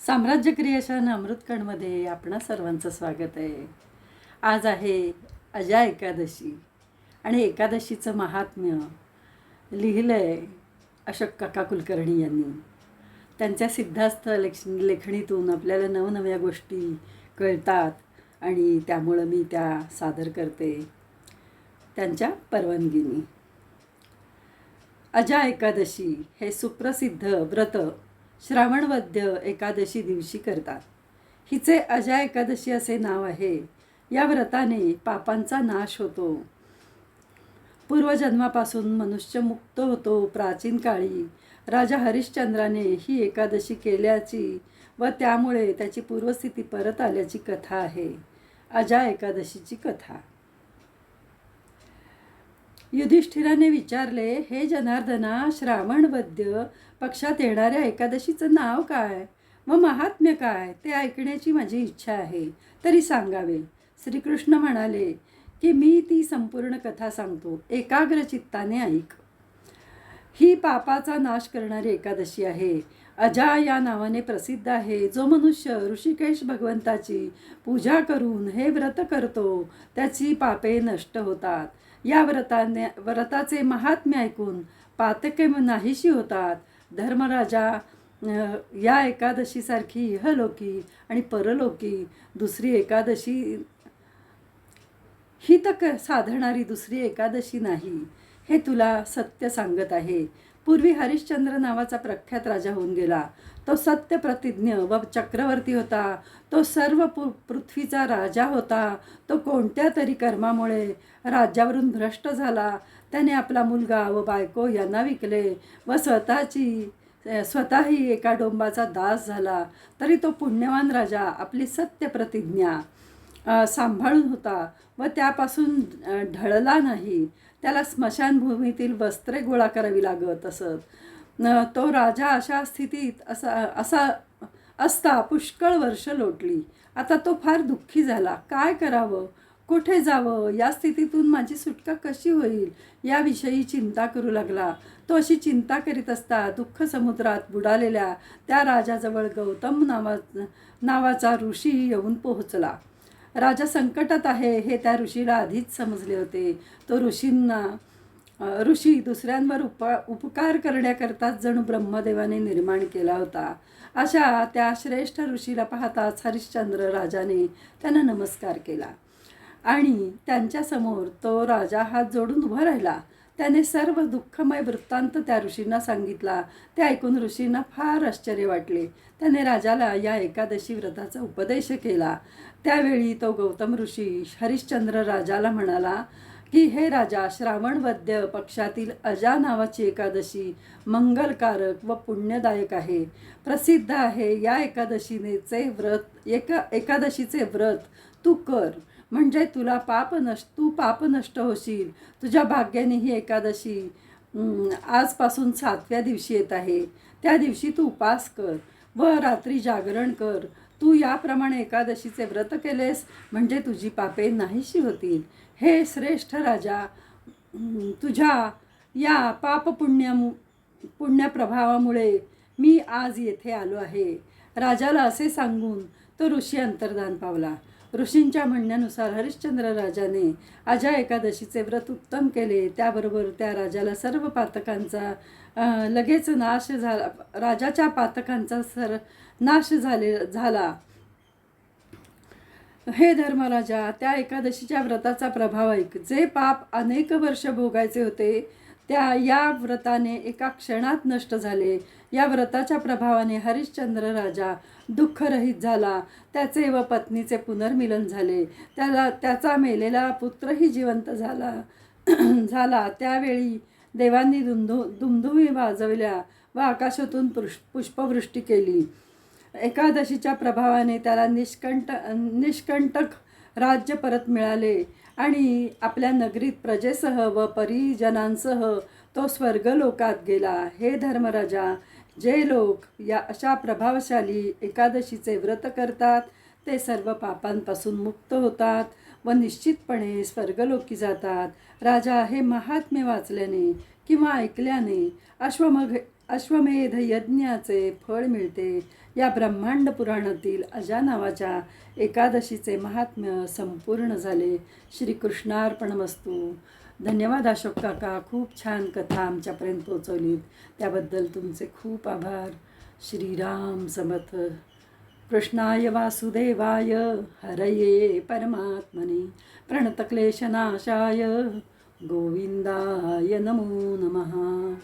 साम्राज्य क्रिएशन अमृतकणमध्ये आपणा सर्वांचं स्वागत आहे. आज आहे अजा एकादशी आणि एकादशीचं महात्म्य लिहिलं आहे अशोक काका कुलकर्णी यांनी. त्यांच्या सिद्धास्थ लेख लेखणीतून आपल्याला नवनव्या गोष्टी कळतात आणि त्यामुळं मी त्या सादर करते त्यांच्या परवानगीने. अजा एकादशी हे सुप्रसिद्ध व्रत श्रावणवद्य एकादशी दिवशी करतात. हिचे अजा एकादशी असे नाव आहे. या व्रताने पापांचा नाश होतो. पूर्वजन्मापासून मनुष्य मुक्त होतो. प्राचीन काळी राजा हरिश्चंद्राने ही एकादशी केल्याची व त्यामुळे त्याची पूर्वस्थिती परत आल्याची कथा आहे. अजा एकादशीची कथा. युधिष्ठिराने विचारले हे जनार्दना श्रावणवद्य पक्षात येणाऱ्या एकादशीचं नाव काय? व महात्म्य काय? ते ऐकण्याची माझी इच्छा आहे. तरी सांगावे. श्रीकृष्ण म्हणाले की मी ती संपूर्ण कथा सांगतो. एकाग्र चित्ताने ऐक. ही पापाचा नाश करणारी एकादशी आहे. अजा या नावाने प्रसिद्ध आहे. जो मनुष्य ऋषिकेश भगवंताची पूजा करून हे व्रत करतो त्याची पापे नष्ट होतात. या व्रताने व्रताचे महात्म्य ऐकून पातके नाहीशी होतात. धर्मराजा या एकादशीसारखी इहलोकी आणि परलोकी दुसरी एकादशी ही तर क साधणारी दुसरी एकादशी नाही. हे तुला सत्य सांगत आहे. पूर्वी हरिश्चंद्र नावाचा प्रख्यात राजा होऊन गेला. तो सत्य प्रतिज्ञ व चक्रवर्ती होता. तो सर्व पु पृथ्वीचा राजा होता. तो कोणत्या तरी कर्मामुळे राज्यावरून भ्रष्ट झाला. त्याने आपला मुलगा व बायको यांना विकले व स्वतःची स्वतःही एका डोंबाचा दास झाला. तरी तो पुण्यवान राजा आपली सत्य प्रतिज्ञा. सांभाळून होता व त्यापासून ढळला नाही. त्याला स्मशानभूमीतील वस्त्रे गोळा करावी लागत असत. तो राजा अशा स्थितीत असा असा असता पुष्कळ वर्ष लोटली. आता तो फार दुःखी झाला. काय करावं? कुठे जावं? या स्थितीतून माझी सुटका कशी होईल? याविषयी चिंता करू लागला. तो अशी चिंता करीत असता दुःख समुद्रात बुडालेल्या त्या राजाजवळ गौतम नावा नावाचा ऋषी येऊन पोहोचला. राजा संकटात आहे हे त्या ऋषीला आधीच समजले होते. तो ऋषींना ऋषी दुसऱ्यांवर उप उपकार करण्याकरताच जणू ब्रह्मदेवाने निर्माण केला होता. अशा त्या श्रेष्ठ ऋषीला पाहताच हरिश्चंद्र राजाने त्यांना नमस्कार केला. आणि त्यांच्यासमोर तो राजा हात जोडून उभा राहिला. त्याने सर्व दुःखमय वृत्तांत त्या ऋषींना सांगितला. ते ऐकून ऋषींना फार आश्चर्य वाटले. त्याने राजाला या एकादशी व्रताचा उपदेश केला. त्यावेळी तो गौतम ऋषी हरिश्चंद्र राजाला म्हणाला की हे राजा श्रावणवद्य पक्षातील अजा नावाची एकादशी मंगलकारक व पुण्यदायक आहे. प्रसिद्ध आहे. या एकादशीनेचे व्रत एका एकादशीचे व्रत तू कर. म्हणजे तुला पाप नष्ट तू पाप नष्ट होशील. तुझ्या भाग्याने ही एकादशी आजपासून सातव्या दिवशी येत आहे. त्या दिवशी तू उपास कर व रात्री जागरण कर. तू याप्रमाणे एकादशीचे व्रत केलेस म्हणजे तुझी पापे नाहीशी होतील. हे श्रेष्ठ राजा तुझ्या या पाप पुण्य पुण्यप्रभावामुळे मी आज येथे आलो आहे. राजाला असे सांगून तो ऋषी अंतर्धान पावला. ऋषींच्या म्हणण्यानुसार हरिश्चंद्र राजाने अजा एकादशीचे व्रत उत्तम केले. त्याबरोबर त्या राजाला सर्व पातकांचा लगेच नाश झाला राजाच्या पातकांचा सर नाश झाले झाला. हे धर्मराजा त्या एकादशीच्या व्रताचा प्रभाव ऐक. जे पाप अनेक वर्ष भोगायचे होते त्या या व्रताने एका क्षणात नष्ट झाले. या व्रताच्या प्रभावाने हरिश्चंद्र राजा दुःखरहित झाला. त्याचे व पत्नीचे पुनर्मिलन झाले. त्याला त्याचा मेलेला पुत्रही जिवंत झाला. झाला. त्यावेळी देवांनी दुमधु दुमधुमी वाजवल्या व आकाशातून पुष पुष्पवृष्टी केली. एकादशीच्या प्रभावाने त्याला निष्कंट निष्कंटक राज्य परत मिळाले आणि आपल्या नगरीत प्रजेसह व परिजनांसह तो स्वर्गलोकात गेला. हे धर्मराजा जे लोक या अशा प्रभावशाली एकादशीचे व्रत करतात ते सर्व पापांपासून मुक्त होतात व निश्चितपणे स्वर्गलोकी जातात. राजा हे महात्म्य वाचल्याने किंवा ऐकल्याने अश्वमघ अश्वमेध यज्ञाचे फळ मिळते. या ब्रह्मांड पुराणातील अजा नावाच्या एकादशीचे महात्म्य संपूर्ण झाले. श्रीकृष्णार्पणमस्तू. धन्यवाद अशोक काका. खूप छान कथा आमच्यापर्यंत पोचवलीत त्याबद्दल तुमचे खूप आभार. श्रीराम समर्थ. कृष्णाय वासुदेवाय. हरये परमात्मने. प्रणतक्लेशनाशाय. गोविंदाय नमो नमः.